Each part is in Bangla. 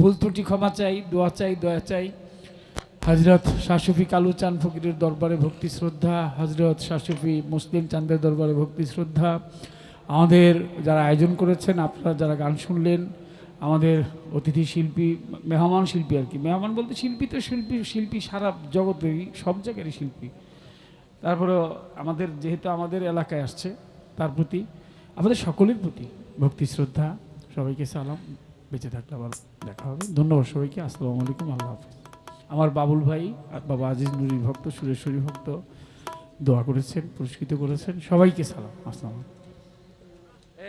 ভুল ত্রুটি ক্ষমা চাই, দোয়া চাই, দয়া চাই। হজরত শাসুফি কালু চান ফকিরের দরবারে ভক্তি, শ্রদ্ধা। হজরত শাসুফি মুসলিম চান্দের দরবারে ভক্তি, শ্রদ্ধা। আমাদের যারা আয়োজন করেছেন, আপনারা যারা গান শুনলেন, আমাদের অতিথি শিল্পী, মেহমান শিল্পী আর কি। মেহমান বলতে শিল্পী তো শিল্পী শিল্পী সারা জগতেরই, সব জায়গারই শিল্পী। তারপরে আমাদের, যেহেতু আমাদের এলাকায় আসছে, তার প্রতি, আমাদের সকলের প্রতি ভক্তি, শ্রদ্ধা। সবাইকে সালাম। বেঁচে থাকলে আবার দেখা হবে। ধন্যবাদ সবাইকে আসসালামু আলাইকুম আল্লাহ হাফিজ। আমার বাবুল ভাই আর বাবা আজিজ নুরি ভক্ত সুরেশ্বরী ভক্ত দোয়া করেছেন পুরস্কৃত করেছেন। সবাইকে সালাম আসসালাম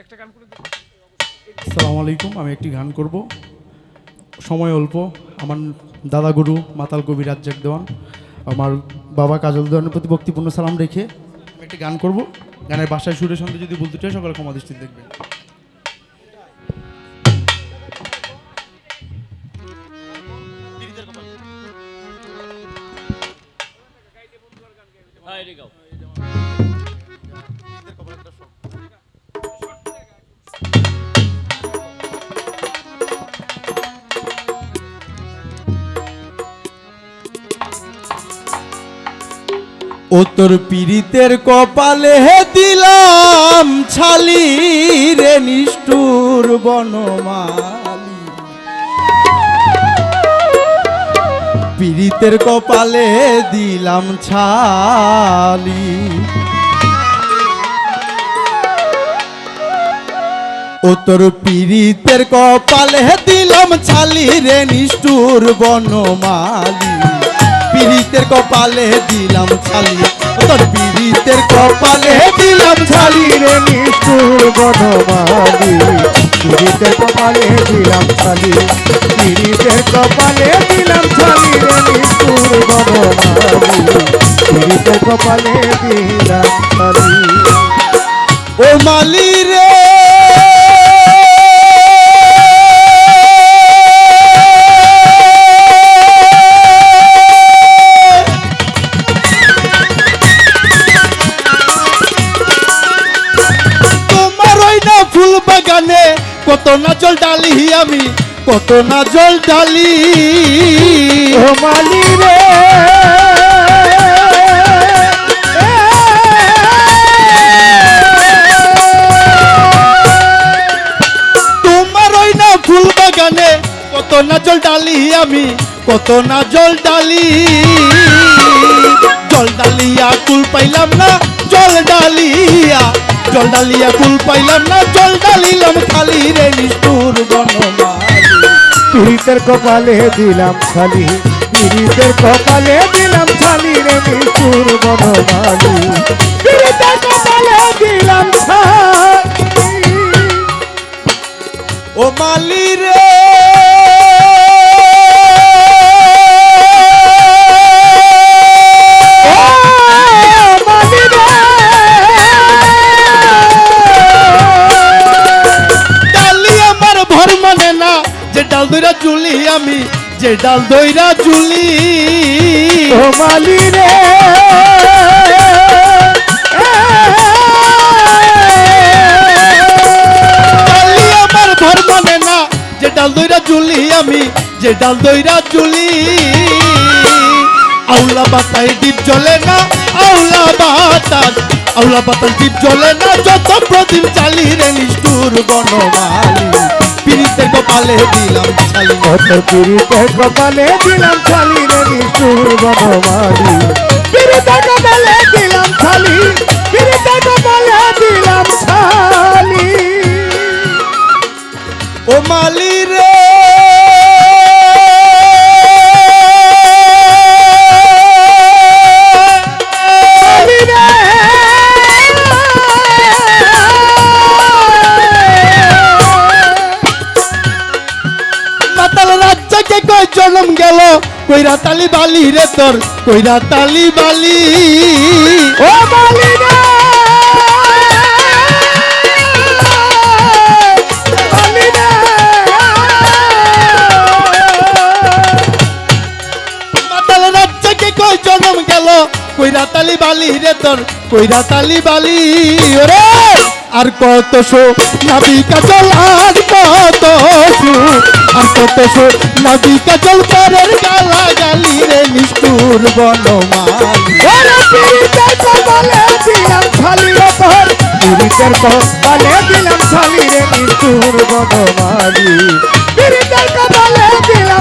একটা গান আসসালামু আলাইকুম আমি একটি গান করব। সময় অল্প। আমার দাদা গুরু মাতাল কবি রাজ্জাক দেওয়ান আমার বাবা কাজল দেওয়ানের প্রতি ভক্তিপূর্ণ সালাম রেখে আমি একটি গান করব। গানের বাসায় সুরের সঙ্গে যদি বলতে চাই সকালে ক্ষমা দৃষ্টি দেখবেন। ও তোর পীড়িতের কপালে হে দিলাম ছালি রে নিষ্ঠুর বনমালি পীড়িতের কপালে দিলাম ছালি। ও তোর পীড়িতের কপালে দিলাম ছালি রে নিষ্ঠুর বনমালি। পীড়িতের কপালে দিলাম ছালি, ও তোর পীড়িতের কপালে দিলাম ছালি রে নিষ্ঠুর বনমালি। পীড়িতের কপালে দিলাম ছালি পীড়িতের কপালে দিলাম কপালে ও মালি রে! বাগানে কত না জল ডালি আমি, কত না জল ডালি। ও মালি রে! আমি কত না জল ডালি। জল ডালিয়া কুল পাইলাম না জল ডালিয়া। জল ডালিয়া কুল পাইলাম না জল ডালিলাম খালি রে নিষ্ঠুর পীড়িতের কপালে দিলাম খালি পীড়িতের কপালে দিলাম খালি রে মিশুর বনমালি। পীড়িতের কপালে দিলাম চুলি আমি যে ডাল দইরা চুলি। ও মালি রে আমার মানে না যে ডাল দইরা চুলি আমি, যে ডাল দইরা চুলি। আউলা বাতায় দ্বীপ জ্বলে না, আউলা বাতাস। আউলা বাতাস দ্বীপ জ্বলে না, যত প্রদীপ চালি রে নিষ্ঠুর বনমালি। পিড়িতে কপালে দিলাম ছালি কত পীড়িতের কপালে দিলাম খালি রে মিশুর বনমালি কইরা তালি বালি রে তোর, কইরা তালি বালি। ও মালি রে! জন্ম গেল? কইরা তালি বালি রে তোর, কইরা তালি বালি। ওরে! আর কত শো নাবিকা চল আর কত শো আর কত সুর নদীকা জল পরের গালা গালি রে নিষ্ঠুর পীড়িতের কপালে দিলাম ছালি রে দিলাম নিষ্ঠুর পীড়িতের কপালে দিলাম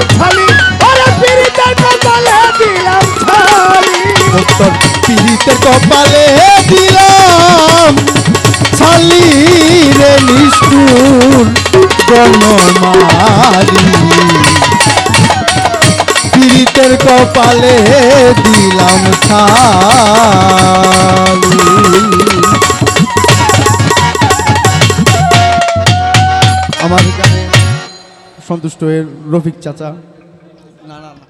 তোর কপালে পীড়িতের কপালে দিলাম আমার সন্তুষ্ট হয়ে রফিক চাচা। না না।